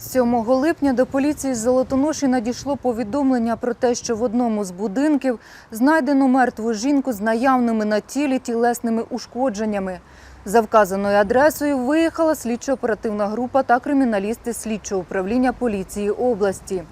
7 липня до поліції з Золотоноші надійшло повідомлення про те, що в одному з будинків знайдено мертву жінку з наявними на тілі тілесними ушкодженнями. За вказаною адресою виїхала слідчо-оперативна група та криміналісти слідчого управління поліції області.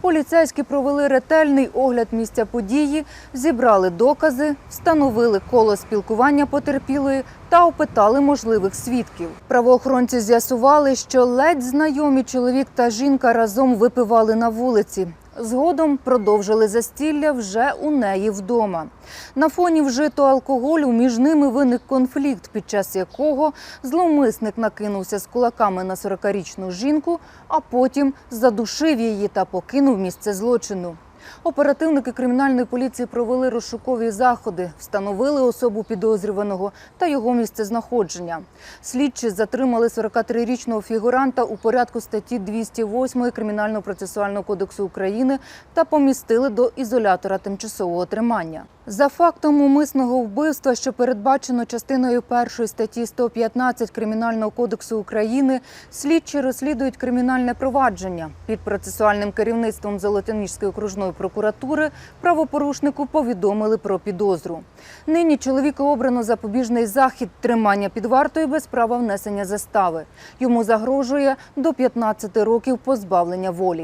Поліцейські провели ретельний огляд місця події, зібрали докази, встановили коло спілкування потерпілої та опитали можливих свідків. Правоохоронці з'ясували, що ледь знайомі чоловік та жінка разом випивали на вулиці. Згодом продовжили застілля вже у неї вдома. На фоні вжито алкоголю між ними виник конфлікт, під час якого зловмисник накинувся з кулаками на 40-річну жінку, а потім задушив її та покинув місце злочину. Оперативники кримінальної поліції провели розшукові заходи, встановили особу підозрюваного та його місцезнаходження. Слідчі затримали 43-річного фігуранта у порядку статті 208 Кримінально-процесуального кодексу України та помістили до ізолятора тимчасового тримання. За фактом умисного вбивства, що передбачено частиною першої статті 115 Кримінального кодексу України, слідчі розслідують кримінальне провадження. Під процесуальним керівництвом Золотоніжської окружної прокуратури правопорушнику повідомили про підозру. Нині чоловіку обрано запобіжний захід тримання під вартою без права внесення застави. Йому загрожує до 15 років позбавлення волі.